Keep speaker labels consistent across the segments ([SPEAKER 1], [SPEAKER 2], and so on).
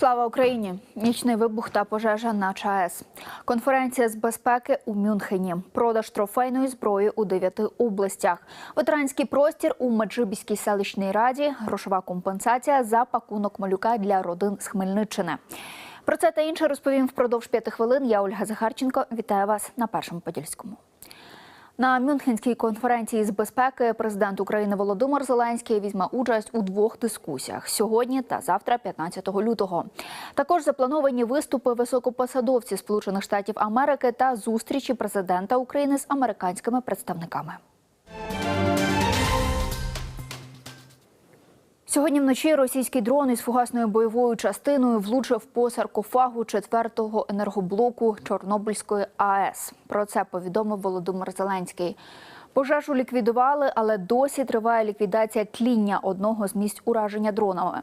[SPEAKER 1] Слава Україні! Нічний вибух та пожежа на ЧАЕС. Конференція з безпеки у Мюнхені. Продаж трофейної зброї у дев'яти областях. Ветеранський простір у Меджибіській селищній раді. Грошова компенсація за пакунок малюка для родин з Хмельниччини. Про це та інше розповім впродовж п'яти хвилин. Я Ольга Захарченко. Вітаю вас на першому подільському. На Мюнхенській конференції з безпеки президент України Володимир Зеленський візьме участь у двох дискусіях сьогодні та завтра, 15 лютого. Також заплановані виступи високопосадовців Сполучених Штатів Америки та зустрічі президента України з американськими представниками. Сьогодні вночі російський дрон із фугасною бойовою частиною влучив по саркофагу четвертого енергоблоку Чорнобильської АЕС. Про це повідомив Володимир Зеленський. Пожежу ліквідували, але досі триває ліквідація тління одного з місць ураження дронами.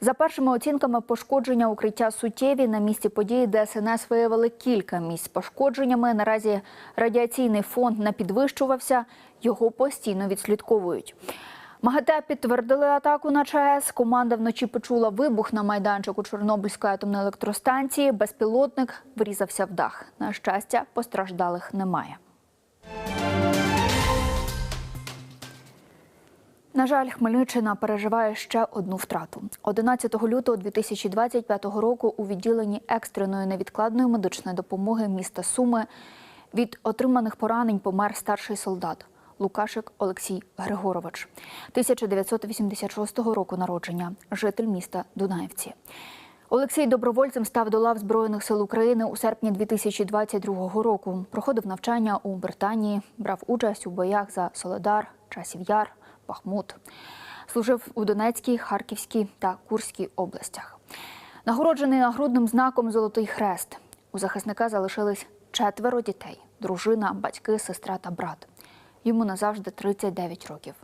[SPEAKER 1] За першими оцінками, пошкодження укриття суттєві на місці події ДСНС виявили кілька місць пошкодженнями. Наразі радіаційний фонд не підвищувався, його постійно відслідковують. МАГАТЕ підтвердили атаку на ЧАЕС. Команда вночі почула вибух на майданчику Чорнобильської атомної електростанції. Безпілотник врізався в дах. На щастя, постраждалих немає. На жаль, Хмельниччина переживає ще одну втрату. 11 лютого 2025 року у відділенні екстреної невідкладної медичної допомоги міста Суми від отриманих поранень помер старший солдат. Лукашик Олексій Григорович, 1986 року народження, житель міста Дунаївці. Олексій добровольцем став до лав Збройних сил України у серпні 2022 року. Проходив навчання у Британії, брав участь у боях за Соледар, Часів Яр, Бахмут. Служив у Донецькій, Харківській та Курській областях. Нагороджений нагрудним знаком Золотий хрест. У захисника залишились четверо дітей: дружина, батьки, сестра та брат. Йому назавжди 39 років.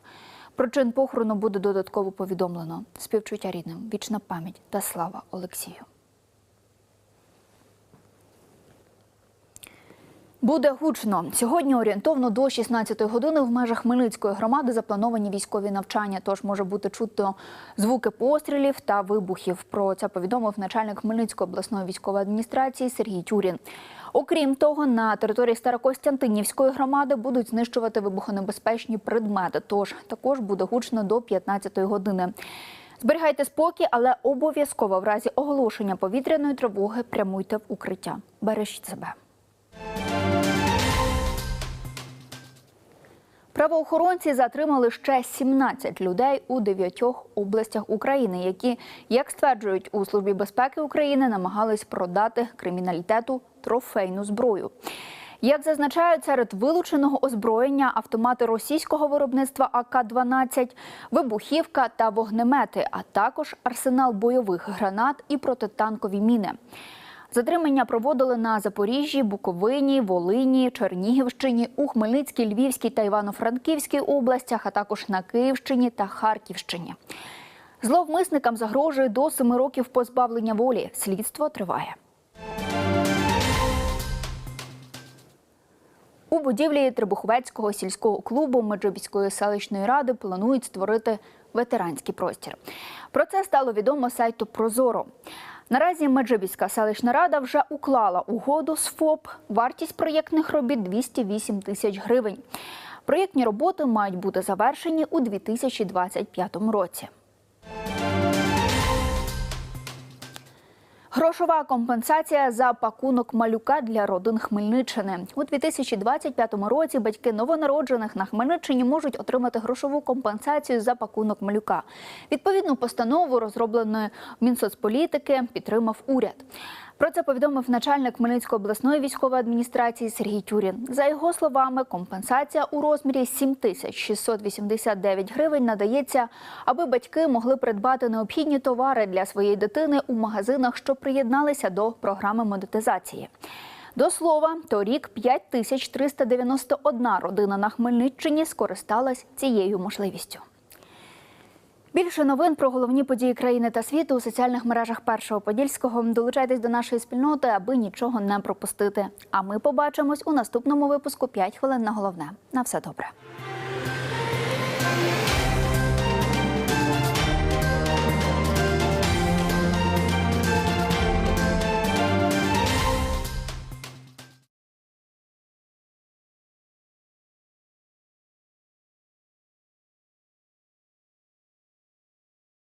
[SPEAKER 1] Про чин похорону буде додатково повідомлено. Співчуття рідним, вічна пам'ять та слава Олексію. Буде гучно. Сьогодні орієнтовно до 16 години в межах Хмельницької громади заплановані військові навчання. Тож може бути чутно звуки пострілів та вибухів. Про це повідомив начальник Хмельницької обласної військової адміністрації Сергій Тюрін. Окрім того, на території Старокостянтинівської громади будуть знищувати вибухонебезпечні предмети. Тож також буде гучно до 15 години. Зберігайте спокій, але обов'язково в разі оголошення повітряної тривоги прямуйте в укриття. Бережіть себе. Правоохоронці затримали ще 17 людей у дев'ятьох областях України, які, як стверджують у службі безпеки України, намагались продати криміналітету трофейну зброю. Як зазначають серед вилученого озброєння автомати російського виробництва АК-12, вибухівка та вогнемети, а також арсенал бойових гранат і протитанкові міни. Затримання проводили на Запоріжжі, Буковині, Волині, Чернігівщині, у Хмельницькій, Львівській та Івано-Франківській областях, а також на Київщині та Харківщині. Зловмисникам загрожує до семи років позбавлення волі. Слідство триває. У будівлі Требуховецького сільського клубу Меджибіської селищної ради планують створити ветеранський простір. Про це стало відомо сайту Прозоро. Наразі Меджибіська селищна рада вже уклала угоду з ФОП. Вартість проєктних робіт 208 тисяч гривень. Проєктні роботи мають бути завершені у 2025 році. Грошова компенсація за пакунок малюка для родин Хмельниччини у 2025 році. Батьки новонароджених на Хмельниччині можуть отримати грошову компенсацію за пакунок малюка. Відповідну постанову розробленої Мінсоцполітики підтримав уряд. Про це повідомив начальник Хмельницької обласної військової адміністрації Сергій Тюрін. За його словами, компенсація у розмірі 7689 гривень надається, аби батьки могли придбати необхідні товари для своєї дитини у магазинах, що приєдналися до програми монетизації. До слова, торік 5391 родина на Хмельниччині скористалась цією можливістю. Більше новин про головні події країни та світу у соціальних мережах Першого Подільського. Долучайтесь до нашої спільноти, аби нічого не пропустити. А ми побачимось у наступному випуску «5 хвилин на головне. На все добре.